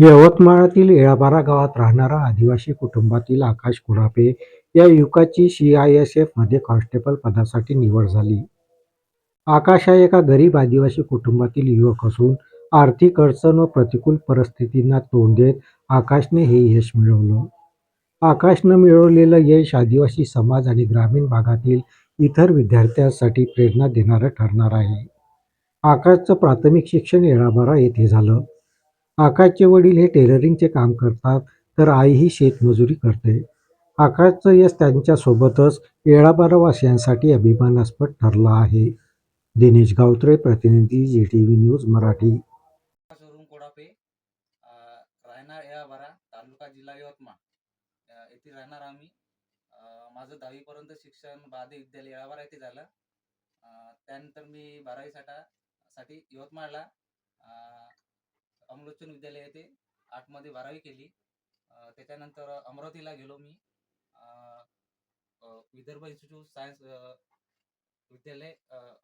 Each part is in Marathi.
यवतमाळातील येळाबारा गावात राहणारा आदिवासी कुटुंबातील आकाश कुडापे या युवकाची सीआयएसएफमध्ये कॉन्स्टेबल पदासाठी निवड झाली. आकाश हा एका गरीब आदिवासी कुटुंबातील युवक असून आर्थिक अडचण व प्रतिकूल परिस्थितींना तोंड देत आकाशने हे यश मिळवलं. आकाशनं मिळवलेलं यश आदिवासी समाज आणि ग्रामीण भागातील इतर विद्यार्थ्यांसाठी प्रेरणा देणारं ठरणार आहे. आकाशचं प्राथमिक शिक्षण येळाबारा येथे झालं. आकाशचे वडील हे टेलरिंगचे काम करतात तर आई ही शेतमजुरी करते. आकाशचं यश त्यांच्यासोबतच येळाबारावासियांसाठी अभिमानास्पद ठरला आहे. दिनेश गावत्रे प्रतिनिधी J T V news Marathi Kodape राहणार येळाबारा तालुका जिल्हा यवतमाळ येथे राहणार आम्ही माझं दहावीपर्यंत शिक्षण बादी विद्यालय येळाबारा येथे झालं त्यानंतर मी बारावी साठा साठी यवतमाळला अमलोचन विद्यालय येथे आठमध्ये बारावी केली. त्याच्यानंतर अमरावतीला गेलो मी. विदर्भ इन्स्टिट्यूट सायन्स विद्यालय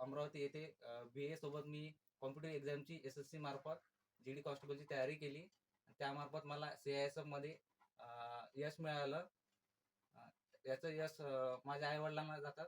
अमरावती येथे बी ए सोबत मी कॉम्प्युटर एक्झामची एस एस सी मार्फत जी डी कॉन्स्टेबलची तयारी केली. त्यामार्फत मला सी आय एस एफमध्ये यश मिळालं. याचं यश माझ्या आईवडिलांना जातात